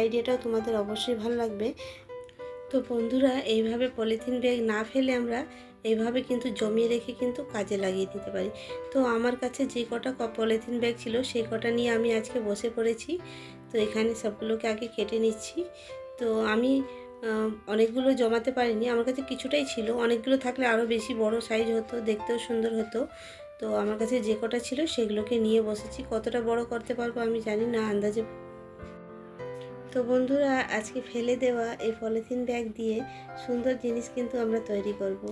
আইডিয়াটাও তোমাদের অবশ্যই ভালো লাগবে। তো বন্ধুরা, এইভাবে পলিথিন ব্যাগ না ফেলে আমরা এইভাবে কিন্তু জমিয়ে রেখে কিন্তু কাজে লাগিয়ে দিতে পারি। তো আমার কাছে যে কটা পলিথিন ব্যাগ ছিল, সেই কটা নিয়ে আমি আজকে বসে পড়েছি। তো এখানে সবগুলোকে আগে কেটে নিচ্ছি। তো আমি অনেকগুলো জমাতে পারিনি। আমার কাছে কিছুটাই ছিল। অনেকগুলো থাকলে আরও বেশি বড় সাইজ হতো, দেখতেও সুন্দর হতো। তো আমার কাছে যে কটা ছিল, সেগুলোকে নিয়ে বসেছি। কতটা বড় করতে পারব আমি জানি না, আন্দাজে তো বন্ধুরা, আজকে ফেলে দেওয়া এই পলিথিন ব্যাগ দিয়ে সুন্দর জিনিস কিন্তু আমরা তৈরি করব।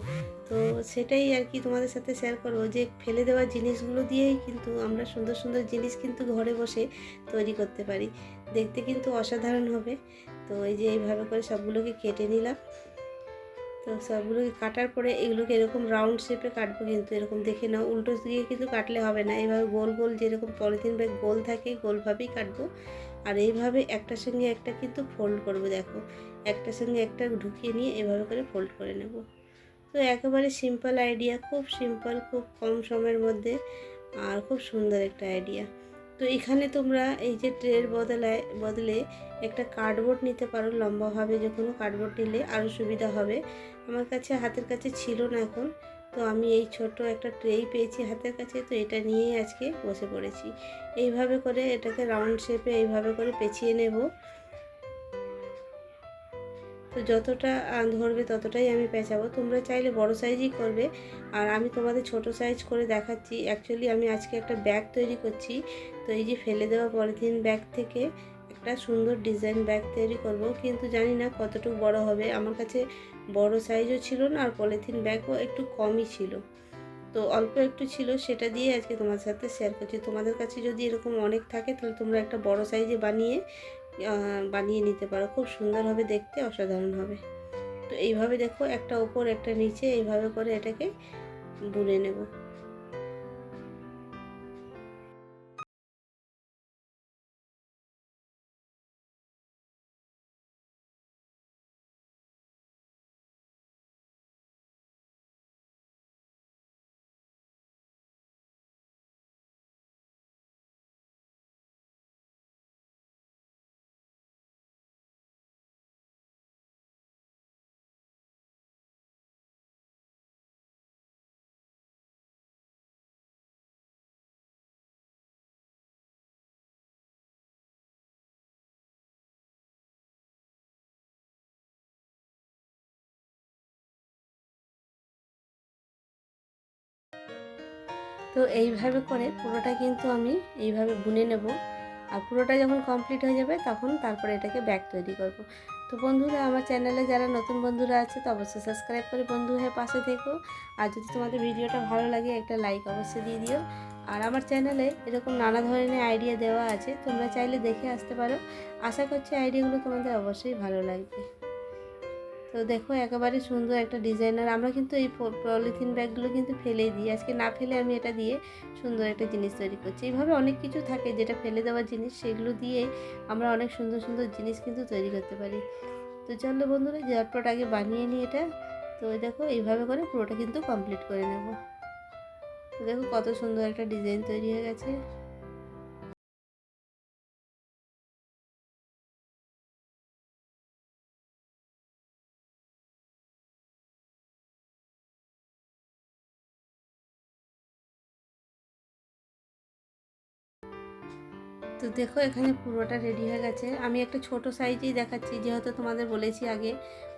তো সেটাই আর কি তোমাদের সাথে শেয়ার করব যে ফেলে দেওয়া জিনিসগুলো দিয়েই কিন্তু আমরা সুন্দর সুন্দর জিনিস কিন্তু ঘরে বসে তৈরি করতে পারি। দেখতে কিন্তু অসাধারণ হবে। তো এই যে এইভাবে করে সবগুলোকে কেটে নিলাম। তো সবগুলোকে কাটার পরে এগুলোকে এরকম রাউন্ড শেপে কাটবো কিন্তু এরকম দেখে নাও। উল্টো দিয়ে কিন্তু কাটলে হবে না। এইভাবে গোল গোল যেরকম পলিথিন ব্যাগ গোল থাকে গোলভাবেই কাটবো। আর এইভাবে একটার সঙ্গে একটা কিন্তু ফোল্ড করব, দেখো। একটার সঙ্গে একটা ঢুকিয়ে নিয়ে এভাবে করে ফোল্ড করে নেব। তো একেবারে সিম্পল আইডিয়া খুব সিম্পল খুব কম সময়ের মধ্যে আর খুব সুন্দর একটা আইডিয়া তো এখানে তোমরা এই যে ট্রের বদলায় বদলে একটা কার্ডবোর্ড নিতে পারো লম্বাভাবে, যে কোনো কার্ডবোর্ড নিলে আরও সুবিধা হবে। আমার কাছে হাতের কাছে ছিল না এখন, তো আমি এই ছোট একটা ট্রেই পেয়েছি হাতের কাছে, তো এটা নিয়েই আজকে বসে পড়েছি। এইভাবে করে এটাকে রাউন্ড শেপে এইভাবে করে পেঁচিয়ে নেব। তো যতটা ধরবে ততটাই আমি পেঁচাবো। তোমরা চাইলে বড় সাইজই করবে। আর আমি তোমাদের ছোট সাইজ করে দেখাচ্ছি। অ্যাকচুয়ালি আমি আজকে একটা ব্যাগ তৈরি করছি। তো এই যে ফেলে দেওয়া পলিথিন ব্যাগ থেকে একটা সুন্দর ডিজাইন ব্যাগ তৈরি করব। কিন্তু জানি না কতটুকু বড় হবে। আমার কাছে বড় সাইজও ছিল না, আর পলিথিন ব্যাগও একটু কমই ছিল। তো অল্প একটু ছিল, সেটা দিয়ে আজকে তোমার সাথে শেয়ার করছি। তোমাদের কাছে যদি এরকম অনেক থাকে, তাহলে তোমরা একটা বড় সাইজে বানিয়ে বানিয়ে নিতে পারো। খুব সুন্দর হবে দেখতে অসাধারণ হবে। তো এইভাবে দেখো, একটা ওপর একটা নিচে, এইভাবে করে এটাকে বুনে নেব। তো এইভাবে করে পুরোটা কিন্তু আমি এইভাবে বুনে নেব। আর পুরোটা যখন কমপ্লিট হয়ে যাবে তখন তারপরে এটাকে ব্যাগ তৈরি করব। তো বন্ধুরা, আমার চ্যানেলে যারা নতুন বন্ধুরা আছে তো অবশ্যই সাবস্ক্রাইব করে বন্ধু হয়ে পাশে থেকো। আর যদি তোমাদের ভিডিওটা ভালো লাগে একটা লাইক অবশ্যই দিয়ে দিও। আর আমার চ্যানেলে এরকম নানা ধরনের আইডিয়া দেওয়া আছে, তোমরা চাইলে দেখে আসতে পারো। আশা করছি আইডিয়াগুলো তোমাদের অবশ্যই ভালো লাগবে। তো দেখো একেবারে সুন্দর একটা ডিজাইনার। আমরা কিন্তু এই পলিথিন ব্যাগগুলো কিন্তু ফেলেই দিই। আজকে না ফেলে আমি এটা দিয়ে সুন্দর একটা জিনিস তৈরি করছি। এইভাবে অনেক কিছু থাকে যেটা ফেলে দেওয়া জিনিস, সেগুলো দিয়ে আমরা অনেক সুন্দর সুন্দর জিনিস কিন্তু তৈরি করতে পারি। তো চলো বন্ধুরা, ঝটপট আগে বানিয়ে নিই এটা। তো দেখো, এইভাবে করে পুরোটা কিন্তু কমপ্লিট করে নেব। দেখো কত সুন্দর একটা ডিজাইন তৈরি হয়ে গেছে। তো দেখো এখানে পুরোটা রেডি হয়ে গেছে। আমি একটা ছোট সাইজেই দেখাচ্ছি, যেহেতু তোমাদের বলেছি আগে,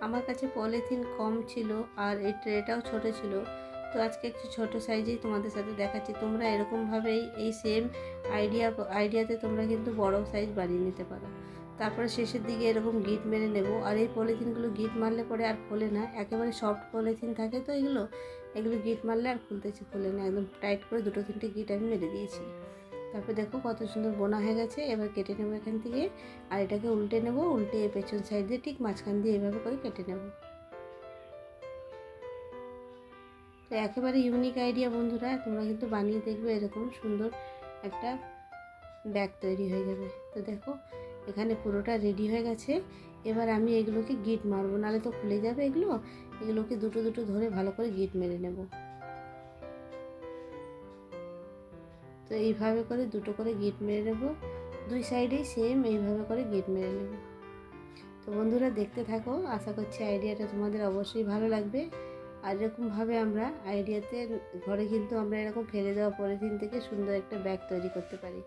আমার কাছে পলিথিন কম ছিল আর এই ট্রেটাও ছোট ছিল। তো আজকে একটু ছোট সাইজেই তোমাদের সাথে দেখাচ্ছি। তোমরা এরকমভাবেই এই সেম আইডিয়া আইডিয়াতে তোমরা কিন্তু বড় সাইজ বানিয়ে নিতে পারো। তারপরে শেষের দিকে এরকম গিট মেরে নেব। আর এই পলিথিনগুলো গিট মারলে পরে আর খোলে না। একেবারে সফট পলিথিন থাকে তো এগুলো। এগুলো গিট মারলে আর খুলতেছে খোলে না। একদম টাইট করে দুটো তিনটে গিট আমি মেরে দিয়েছি। তারপর দেখো কত সুন্দর বোনা হয়ে গেছে, এবার কেটে নেব এখান থেকে। আর এটাকে উল্টে নেব, উল্টে পেছন সাইড দিয়ে ঠিক মাঝখান দিয়ে এভাবে করে কেটে নেব। তো একেবারে ইউনিক আইডিয়া বন্ধুরা, তোমরা কিন্তু বানিয়ে দেখবে এরকম সুন্দর একটা ব্যাগ তৈরি হয়ে যাবে। তো দেখো, এখানে পুরোটা রেডি হয়ে গেছে। এবার আমি এগুলোকে গিট মারবো, নাহলে তো খুলে যাবে এগুলো। এগুলোকে দুটো দুটো ধরে ভালো করে গিট মেরে নেব। তো এইভাবে করে দুটো করে গিট মেরে নেব। দুই সাইডেই সেম এইভাবে করে গিট মেরে নেব। তো বন্ধুরা দেখতে থাকো, আশা করছি আইডিয়াটা তোমাদের অবশ্যই ভালো লাগবে। আর এরকমভাবে আমরা আইডিয়াতে ঘরে কিন্তু আমরা এরকম ফেলে দেওয়া পরের দিন থেকে সুন্দর একটা ব্যাগ তৈরি করতে পারি।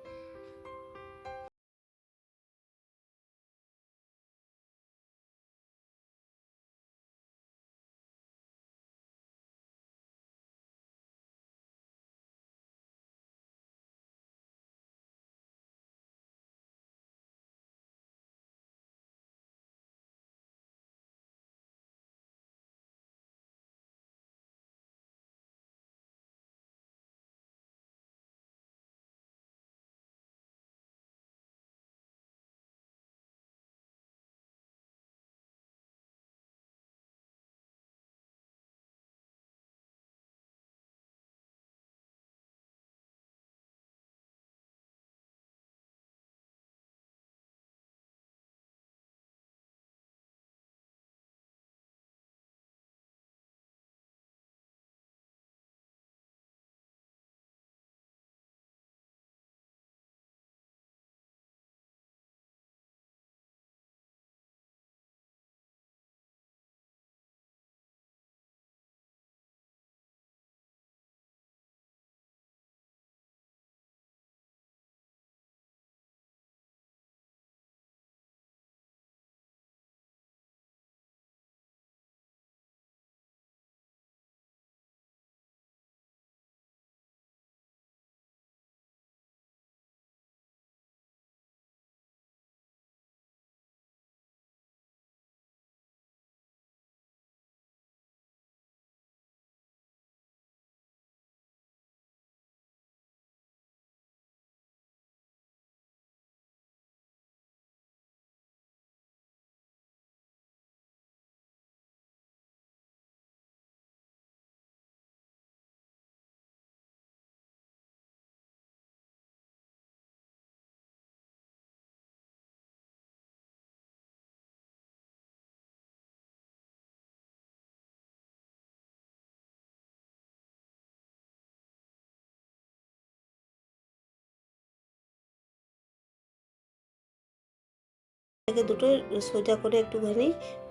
এটাকে দুটো সোজা করে একটুখানি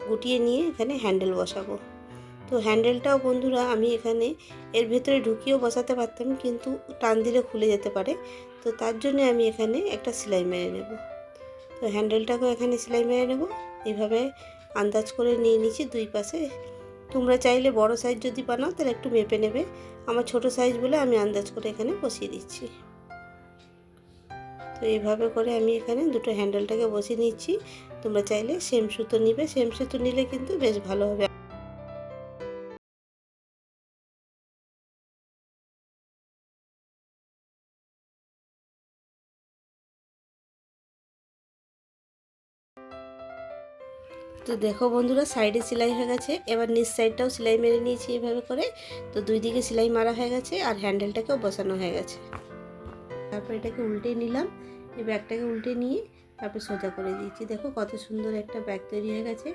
গুটিয়ে নিয়ে এখানে হ্যান্ডেল বসাবো। তো হ্যান্ডেলটাও বন্ধুরা আমি এখানে এর ভেতরে ঢুকিয়েও বসাতে পারতাম, কিন্তু টান দিলে খুলে যেতে পারে। তো তার জন্য আমি এখানে একটা সেলাই মেরে নেব। তো হ্যান্ডেলটাকেও এখানে সেলাই মেরে নেব। এইভাবে আন্দাজ করে নিয়ে নিচ্ছি দুই পাশে। তোমরা চাইলে বড় সাইজ যদি বানাও, তাহলে একটু মেপে নেবে। আমার ছোট সাইজ বলে আমি আন্দাজ করে এখানে বসিয়ে দিচ্ছি। তো এইভাবে করে আমি এখানে দুটো হ্যান্ডেলটাকে বসিয়ে নিচ্ছি। তোমরা চাইলে সেম সুতো নিবে, সেম সুতো নিলে কিন্তু বেশ ভালো হবে। তো দেখো বন্ধুরা, সাইডে সেলাই হয়ে গেছে। এবার নিচ সাইডটাও সেলাই মেরে নিয়েছি এভাবে করে। তো দুই দিকে সেলাই মারা হয়ে গেছে আর হ্যান্ডেলটাকেও বসানো হয়ে গেছে। তারপর এটাকে উল্টে নিলাম। এই ব্যাগটাকে উল্টে নিয়ে তারপর সোজা করে দিয়েছি। দেখো কত সুন্দর একটা ব্যাগ তৈরি হয়ে গেছে।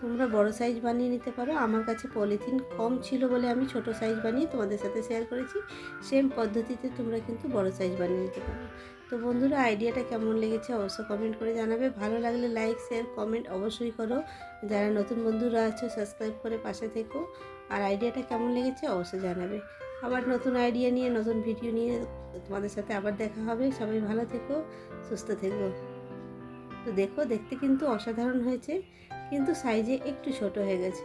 তোমরা বড় সাইজ বানিয়ে নিতে পারো। আমার কাছে পলিথিন কম ছিল বলে আমি ছোট সাইজ বানিয়ে তোমাদের সাথে শেয়ার করেছি। সেম পদ্ধতিতে তোমরা কিন্তু বড় সাইজ বানিয়ে নিতে পারো। তো বন্ধুরা আইডিয়াটা কেমন লেগেছে অবশ্যই কমেন্ট করে জানাবে। ভালো লাগলে লাইক শেয়ার কমেন্ট অবশ্যই করো। যারা নতুন বন্ধুরা আছো সাবস্ক্রাইব করে পাশে থেকো। আর আইডিয়াটা কেমন লেগেছে অবশ্যই জানাবে। আবার নতুন আইডিয়া নিয়ে, নতুন ভিডিও নিয়ে তোমাদের সাথে আবার দেখা হবে। সবাই ভালো থেকো, সুস্থ থেকো। তো দেখো, দেখতে কিন্তু অসাধারণ হয়েছে, কিন্তু সাইজে একটু ছোট হয়ে গেছে।